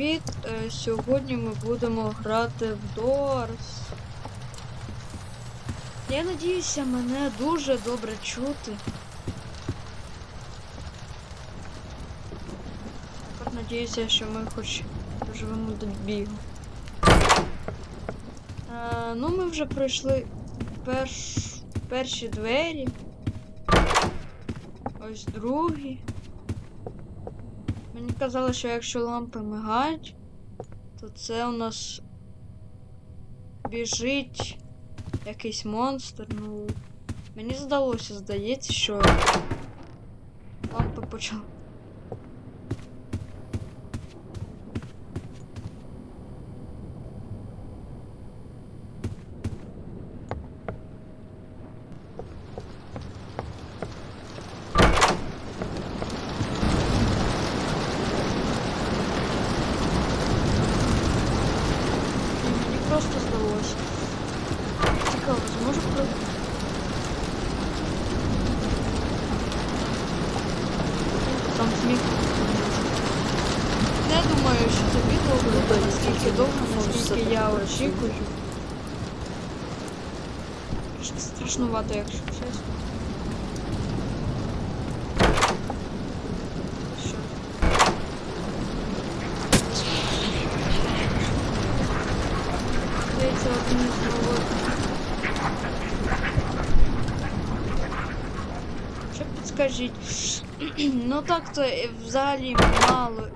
привіт! Е, Сьогодні ми будемо грати в Doors. Я надіюся, мене дуже добре чути. Також надіюся, що ми хоч доживемо до бігу. Е, ну, ми вже пройшли перш... перші двері. Ось другі. Казали, що якщо лампи мигають, то це у нас біжить якийсь монстр. Ну, мені здалося, здається, що лампи почали. Мені просто здалося. Цікаво, зможу про. Там сміх. Не думаю, що це відео буде наскільки довго, наскільки я очікую. Трошки страшнувато, якщо чесно. Що підскажіть? ну так то і взагалі мало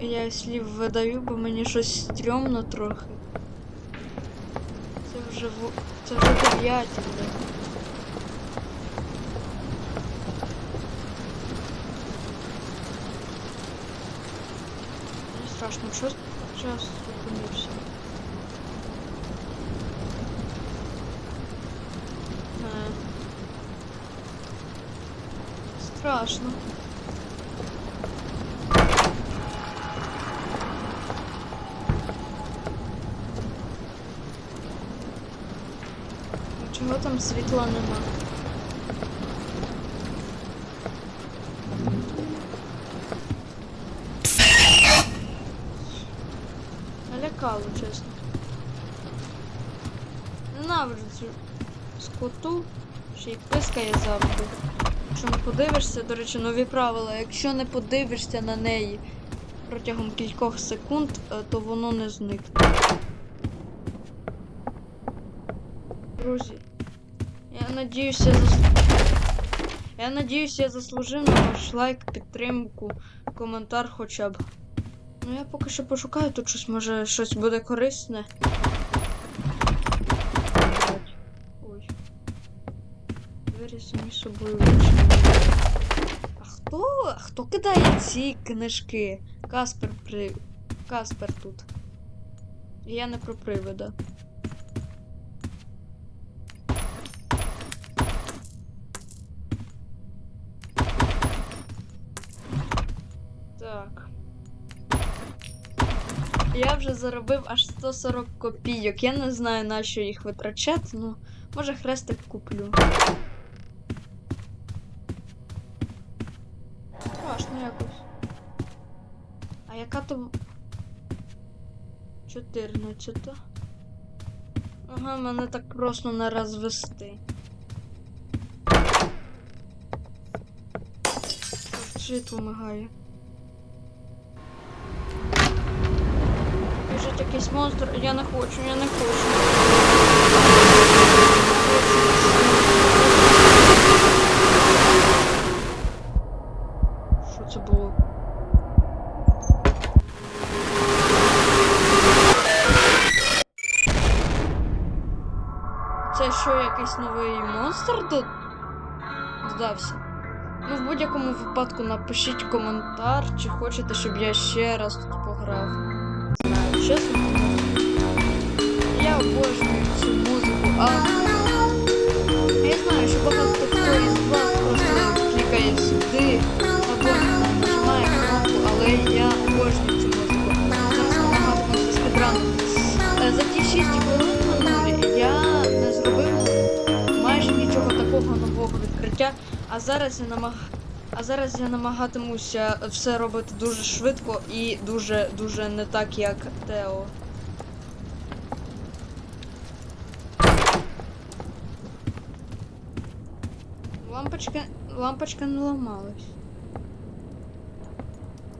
я слів видаю, бо мені щось стрьомно трохи. Це вже в... це вже дев'яті, блин. Не страшно, що час зупинився. Страшно. Чого там світла нема? Налякало, чесно. Цю скоту, ще й пискає завжди. Якщо не подивишся, до речі, нові правила. Якщо не подивишся на неї протягом кількох секунд, е, то воно не зникне. Друзі, я надіюся, зас... Я надіюсь, я заслужив на ваш лайк, підтримку, коментар хоча б. Ну я поки що пошукаю тут щось, може щось буде корисне. Ой. Самі собою вичинені. А хто? Хто кидає ці книжки? Каспер при. Каспер тут. Я не про привида. Так. Я вже заробив аж 140 копійок. Я не знаю, на що їх витрачати, ну, може хрестик куплю. Страшно якось. А яка то. 14. Ага, мене так просто не розвести. Так, Житло мигає. Біжить якийсь монстр. Я не хочу, я не хочу. Якийсь новий монстр тут здався? Ну, в будь-якому випадку напишіть коментар, чи хочете, щоб я ще раз тут пограв. Знаю, чесно. Я обожнюю цю музику, а я знаю, що багато хто із вас просто клікає сюди або нажимає кнопку, але я обожнюю цю музику. Зараз намагатимуся спідранити. Е, За ті 6 відкриття, а зараз я намаг... А зараз я намагатимуся все робити дуже швидко і дуже дуже не так, як Тео. Лампочка. Лампочка не ламалась.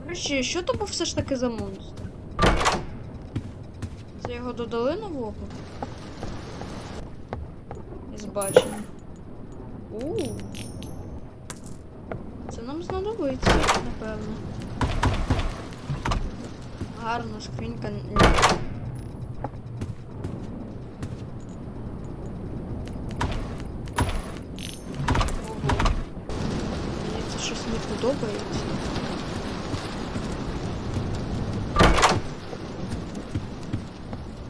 Речі, що то був все ж таки за монстр? Це його додали нового? Із бачення. У. Це нам знадобиться, напевно. Гарна скринька. Щось не подобається.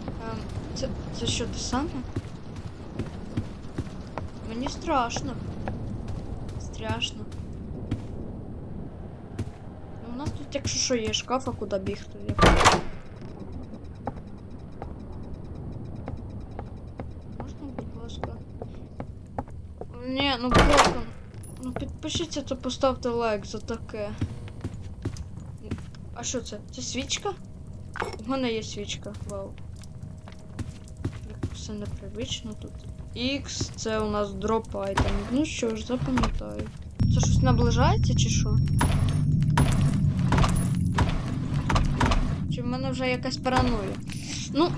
Ем, це, це що те саме? Мені страшно. Страшно. Ну, у нас тут, якщо що, є шкаф, а куди бігти? Як... Можна, будь ласка. Ні, ну будь ласка. Ну підпишіться, то поставте лайк за таке. А що це? Це свічка? У мене є свічка, вау. Як Все непривично тут. X це у нас дроп айтем. Ну що ж, запам'ятаю. Це щось наближається чи що? Чи в мене вже якась параноя? Ну,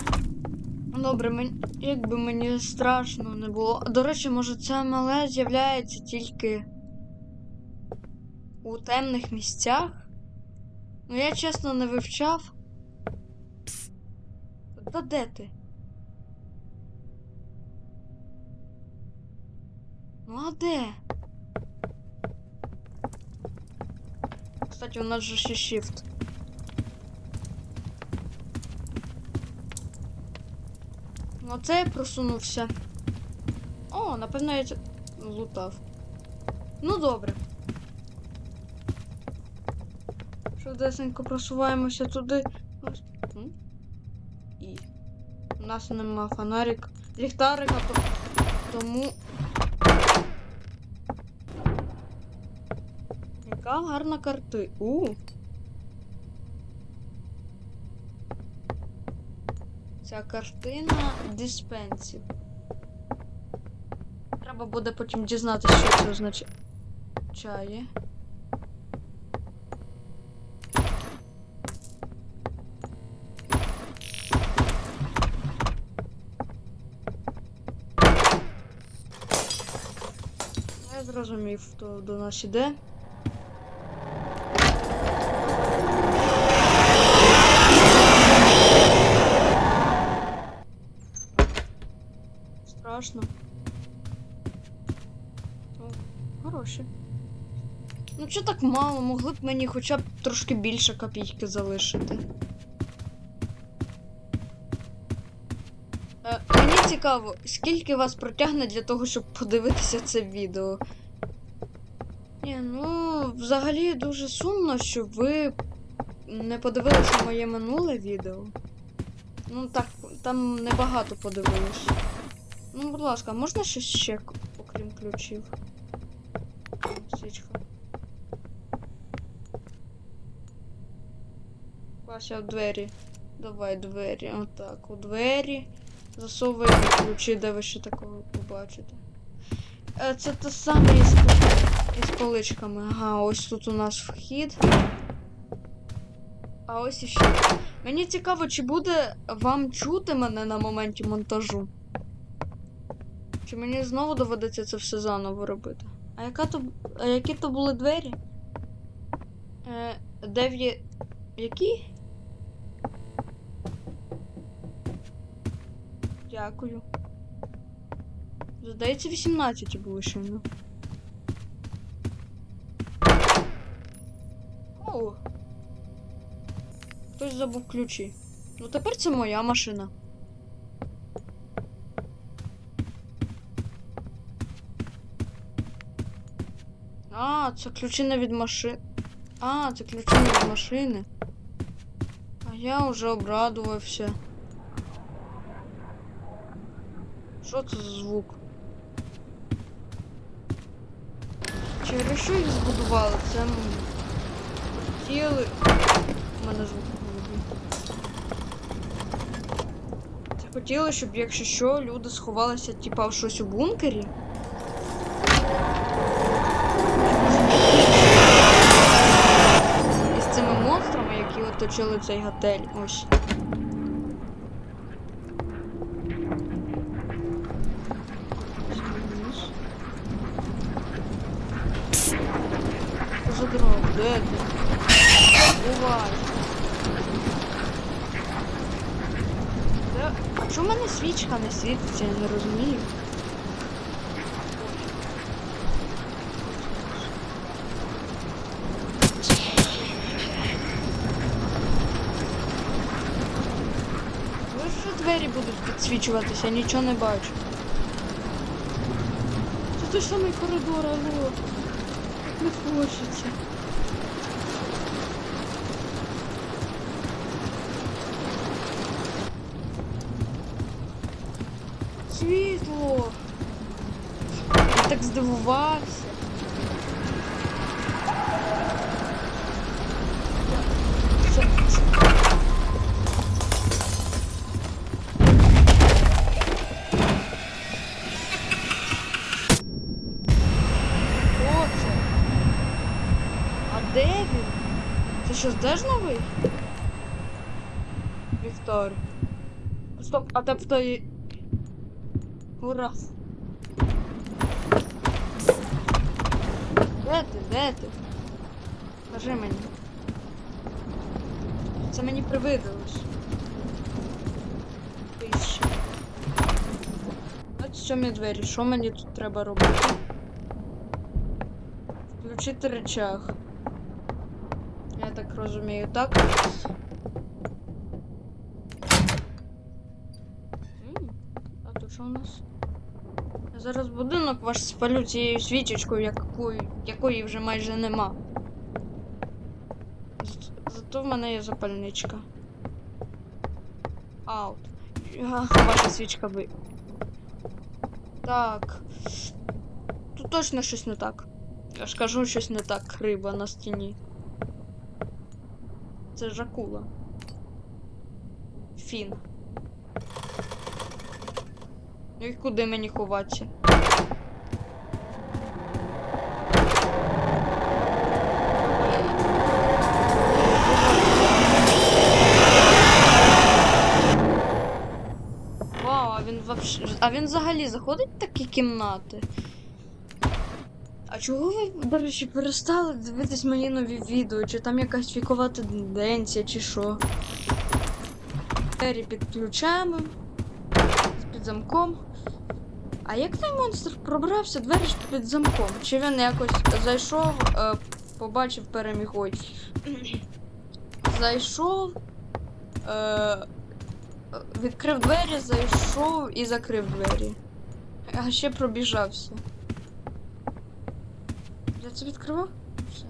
добре, мені, якби мені страшно не було. До речі, може це мале з'являється тільки у темних місцях? Ну я чесно не вивчав. Та де ти? Ну а де? Кстати, у нас же ще shift. Ну це я просунувся. О, напевно, я лутав. Ну добре. Швидесенько просуваємося туди. І. У нас нема фонарик. Ліхтарика, то... тому. Яка гарна карти. У. Ця картина диспенсів. Треба буде потім дізнатися, що це означає. Я зрозумів, хто до нас іде. Страшно. О, хороші. Чого так мало? Могли б мені хоча б трошки більше копійки залишити. Е, мені цікаво, скільки вас протягне для того, щоб подивитися це відео. Ні, ну, взагалі дуже сумно, що ви не подивилися моє минуле відео. Ну так, там небагато подивилось. Ну, будь ласка, можна щось ще, окрім ключів? Свічка. Вася, в двері. Давай двері. Отак, у двері. Засовуємо ключі, де ви ще такого побачите. Е, Це те саме із, із поличками. Ага, ось тут у нас вхід. А ось іще. Мені цікаво, чи буде вам чути мене на моменті монтажу. Чи мені знову доведеться це все заново робити? А яка то. А які то були двері? Е, дев'є. Які? Дякую. Здається, 18 були щойно. О. Хтось забув ключі. Ну тепер це моя машина. А, це ключі не від машини. А, це ключі не від машини. А я вже обрадувався. Що це за звук? Через що їх збудували? Це хотіли. У мене звук. Це хотіли, щоб якщо що, люди сховалися, типа в щось у бункері. І з цими монстрами, які оточили цей готель. Ось. Де ти? Бувай. Де? А чому в свічка не світиться, я не розумію. Ви що двері будуть підсвічуватися, нічого не бачу. Це той самий коридор, алло. Не хочеться. Світло. Я так здивувався. Що, теж новий? Віктор. Стоп, а тобто... і- Ура. Де ти? Де ти? Скажи мені. Це мені привиділось. Ти ще. Ось сьомі двері. Що мені тут треба робити? Включити речах. Я так розумію, так? А тут що у нас? Зараз будинок ваш спалю цією свічечкою, якої, якої вже майже нема. Зато в мене є запальничка. Аут. Ваша свічка ви. Так. Тут точно щось не так. Я ж кажу, щось не так. Риба на стіні. Це ж акула. Фін. Ну і куди мені ховатися? Вау, а він вообще. А він взагалі заходить в такі кімнати? А чого ви, до речі, перестали дивитись мої нові відео? Чи там якась вікова тенденція, чи що? Двері підключаємо. Під замком. А як той монстр пробрався двері ж під замком? Чи він якось зайшов, е, побачив переміг. Ой. Зайшов. Е, відкрив двері, зайшов і закрив двері. А ще пробіжався. Я це відкривав? Все.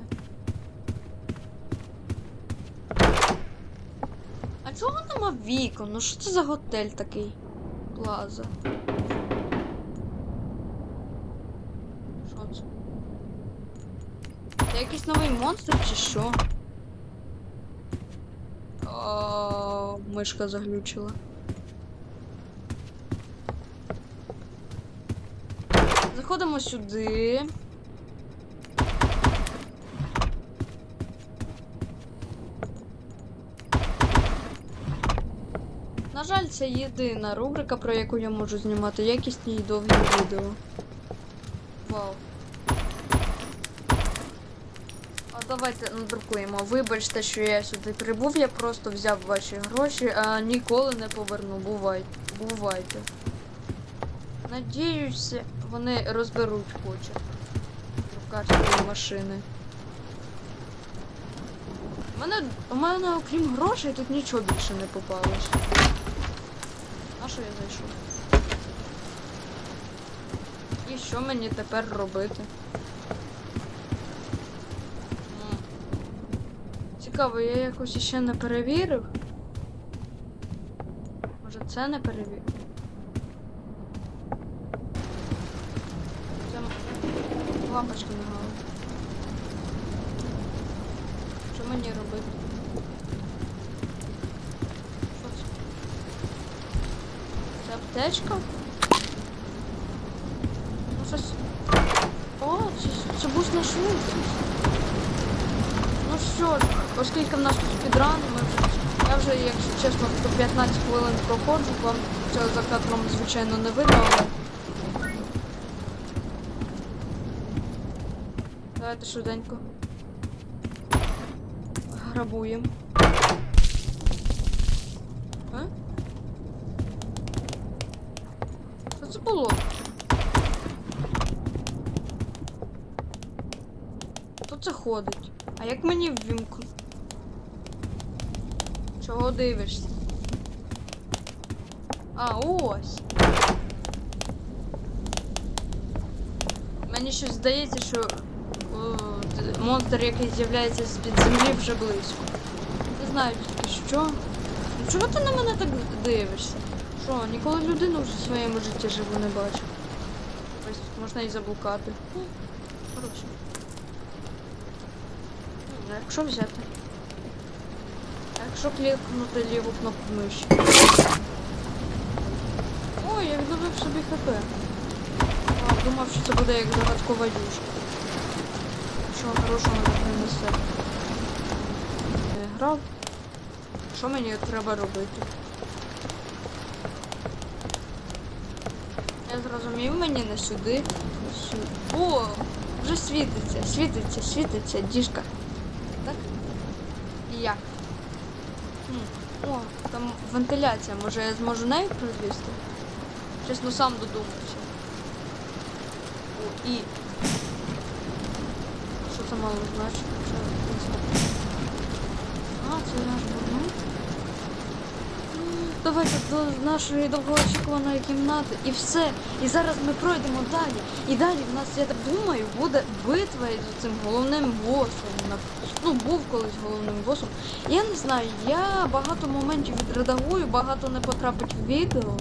А чого нема вікон? Ну що це за готель такий? Плаза. Це? Це якийсь новий монстр чи що? О, мишка заглючила. Заходимо сюди. На жаль, це єдина рубрика, про яку я можу знімати якісні і довгі відео. Вау. А давайте надрукуємо. Вибачте, що я сюди прибув, я просто взяв ваші гроші, а ніколи не поверну. Бувайте. Бувайте. Надіюся, вони розберуть хоча. Друкарської машини. У мене, у мене, окрім грошей, тут нічого більше не попалось. На що я зайшов? І що мені тепер робити? цікаво, я якось ще не перевірив. Може це не перевірив? Це лампочка на голову. Що мені робити? Що це? Це аптечка? Ну щось... О, це, це був наш шум. Ну що ж, оскільки в нас тут підрани, ми. Я вже, якщо чесно, по 15 хвилин проходжу, вам це за кадром, звичайно, не видно, але. Давайте швиденько. Грабуємо. Це було? Хто це ходить? Як мені ввімку? Чого дивишся? А, ось. Мені щось здається, що о, монстр, який з'являється з-під землі, вже близько. Не знаю тільки що. Ну чого ти на мене так дивишся? Що, ніколи людину в своєму житті живу не бачив. Ось можна і заблукати. О, А якщо взяти? А якщо клікнути ліву кнопку миші? Ой, я відновив собі хп. А, думав, що це буде як загадкова юшка. Що хорошого не принесе. Не грав. Що мені треба робити? Я зрозумів, мені не. Сюди. О! Вже світиться, світиться, світиться, діжка. Так? І як? Хм. О, там вентиляція, може я зможу нею пролізти? Чесно, сам додумався. О, і. Що це мало значить? А, це наш будинок. Давайте до нашої довгоочікуваної кімнати і все. І зараз ми пройдемо далі. І далі в нас, я так думаю, буде битва із цим головним босом. Ну, був колись головним босом. Я не знаю, я багато моментів відредагую, багато не потрапить в відео.